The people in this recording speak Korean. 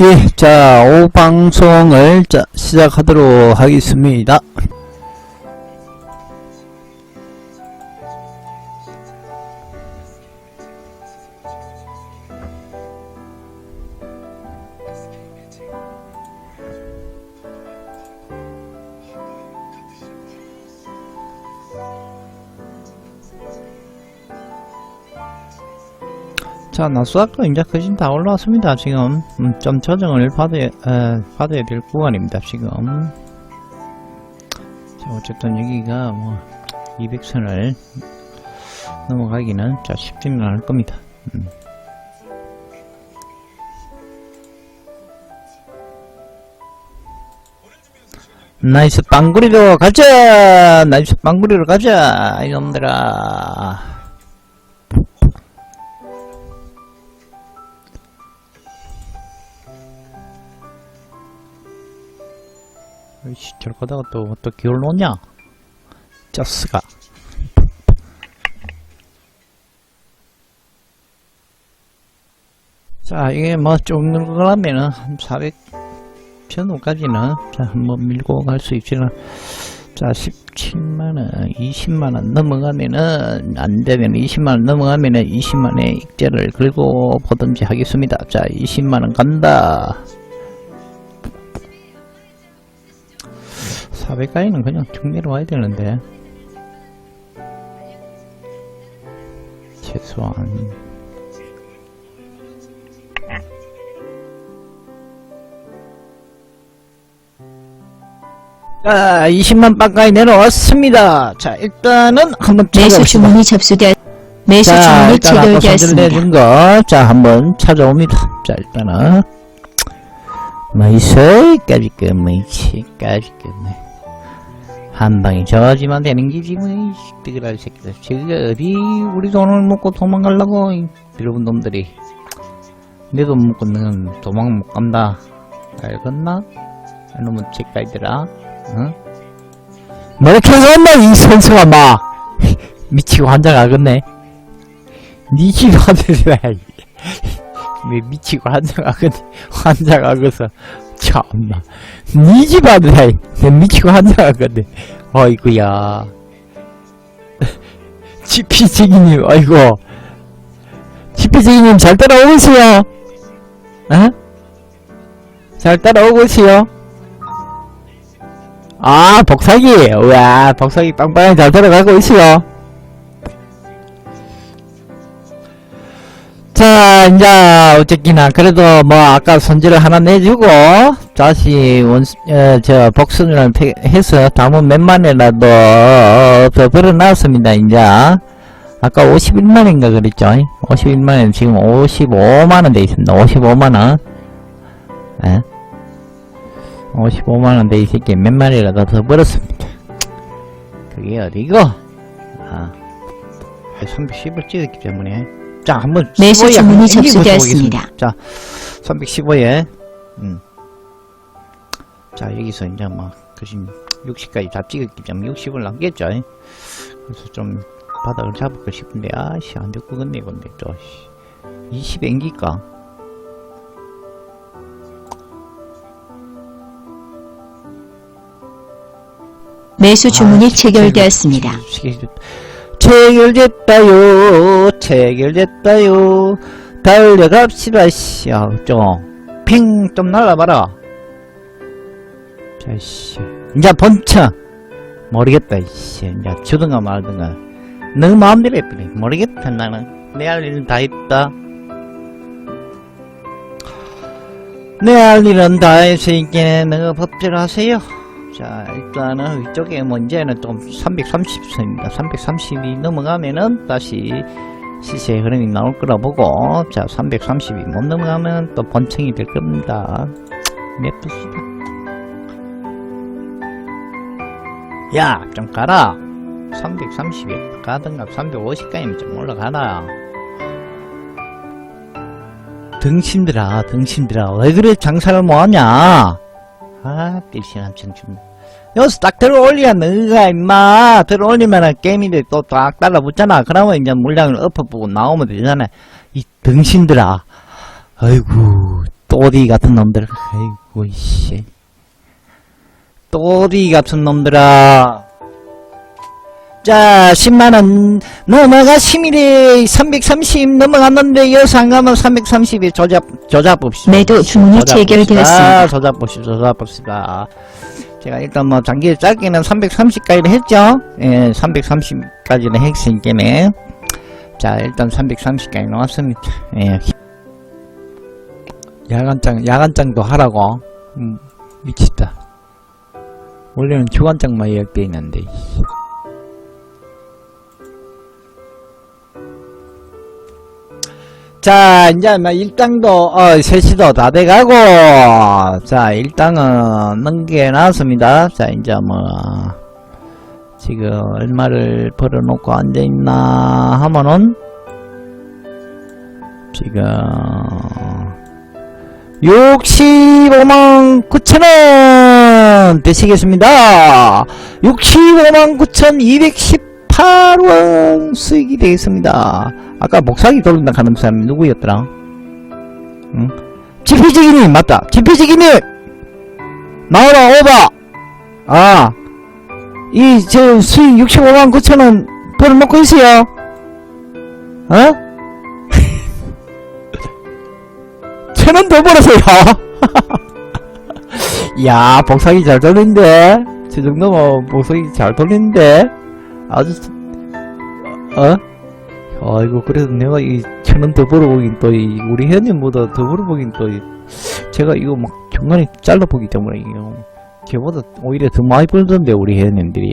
예, 자, 오후 방송을 자, 시작하도록 하겠습니다. 자, 나수학도 이제 거진 다 올라왔습니다. 지금 음, 좀 조정을 받아야, 에, 받아야 될 구간입니다. 지금 자, 어쨌든 여기가 뭐 200선을 넘어가기는 자 쉽지는 않을 겁니다. 음. 나이스 빵구리로 가자! 나이스 빵구리로 가자! 이놈들아. 이씨, 저를 가다가 또, 또 기울 놓냐? 짜스가. 자, 이게 뭐, 좀 늘어가려면은, 한 400, 전후까지는, 자, 한번 밀고 갈 수 있지만, 자, 17만원, 20만원 넘어가면은, 안 되면 20만원 넘어가면은 20만원의 익제를 걸고 보든지 하겠습니다. 자, 20만원 간다. 400가에는 그냥 쭉 내려와야 되는데. 최소한. 자 20만 빵까지 내려왔습니다. 자 일단은 한번 매수 주문이 접수되었 매수 자 주문이 체결되었습니다. 거자 한번 찾아옵니다. 자 일단은. 마이스 까짓끔 마이스 까짓끔 한 방에 저지만 되는 기지. 뭐 뜨그라리 새끼들. 저기 어디 우리 돈을 먹고 도망가려고 이 여러분 놈들이. 내 돈 먹고 너는 도망 못 간다. 알겠나? 이놈의 책가이들아 응? 뭐 이렇게 엄마 이 선수가 막 미치고 환장 하겠네. 니 집아들이라 왜 미치고 환장 하겠네. 환장하고서 참나. 니 집아들아 내 미치고 환장하겠네. 어이구야. 지피지기님 아이고. 지피지기님 잘 따라오고 있어요. 어? 잘 따라오고 있어요. 아 복사기. 우와 복사기 빵빵하게 잘 따라가고 있어요 자, 이제, 어쨌기나, 그래도 뭐, 아까 손질을 하나 내주고, 다시 원, 어, 저, 복순을 태- 해서, 다음은 몇만이라도, 더 벌어놨습니다, 이제. 아까 51만인가 그랬죠? 51만원, 지금 55만원 돼 있습니다. 55만원. 예? 55만원 돼 있을게 몇 마리라도 더 벌었습니다. 그게 어디고? 아, 310을 찍었기 때문에. 자, 한번 매수 15에 주문이 접수되었습니다. 자, 315에, 음. 자, 여기서 이제 뭐, 그신 60까지 다 찍었기 때문에 60을 남겼죠. 그래서 좀 바닥을 잡을까 싶은데, 아씨, 안 됐고, 근데, 근데 또, 씨. 20 앵길까? 매수 주문이 아, 체결되었습니다. 체결 됐다요. 체결됐다요. 달려갑시다 씨야 좀핑좀 날라봐라. 자씨. 이제 번쳐 모르겠다 이씨. 이제 주든가 말든가. 너 마음대로 해버려. 모르겠다 나는. 내 할 일은 다 했다. 내 할 일은 다 했으니까 너가 법대로 하세요 자 일단은 이쪽에 문제는 좀 330선입니다. 330이 넘어가면은 다시 시세 흐름이 나올 거라 보고 자 330이 못 넘어가면 또 번청이 될 겁니다. 냅둡시다? 야좀 가라. 330에 가든가 350까지는 좀 올라가라. 등신들아 등신들아 왜 그래? 장사를 뭐하냐? 아 뜰신한 청춘 여기서 딱 들어올리야 너가 임마 들어올리면은 게임인데 또딱 달라붙잖아 그러면 이제 물량을 엎어보고 나오면 되잖아 이 등신들아 아이고 또 또디 같은 놈들. 아이고, 씨. 또디 같은 놈들아. 자, 10만원 넘어가 11에 330 넘어갔는데 여기서 안 가면 330에 조잡, 조잡 봅시다. 매도 주문이 조잡 체결되었습니다. 봅시다. 조잡 봅시다. 조잡 봅시다. 제가 일단 뭐 장기 짧게는 330까지는 했죠. 예, 330까지는 했으니까네. 자, 일단 330까지 나왔습니다. 예. 야간장, 야간장도 하라고. 음, 미치다. 원래는 주간장만 예약돼 있는데. 자, 이제 뭐 일당도 어, 셋이도 다 돼가고, 자, 일당은 넘겨놨습니다. 자, 이제 뭐 지금 얼마를 벌어놓고 앉아 있나 하면은 지금 65만 9천원 되시겠습니다. 65만 9,218원 수익이 되겠습니다. 아까 목사기 돌린다 하는 사람이 누구였더라? 응? 지피지기님 맞다. 지피지기님 나와라 오바. 아, 이저 수익 65만 9천원 벌어놓고 있어요. 어? 천원 더 벌었어요. 야, 복사기 잘 돌린데? 저 정도면 복사기 잘 돌리는데? 아주, 어? 아이고, 그래도 내가 이 천원 더 벌어보긴 또, 이 우리 회원님보다 더 벌어보긴 또, 이 제가 이거 막 중간에 잘라보기 때문에, 이거, 걔보다 오히려 더 많이 벌던데, 우리 회원님들이.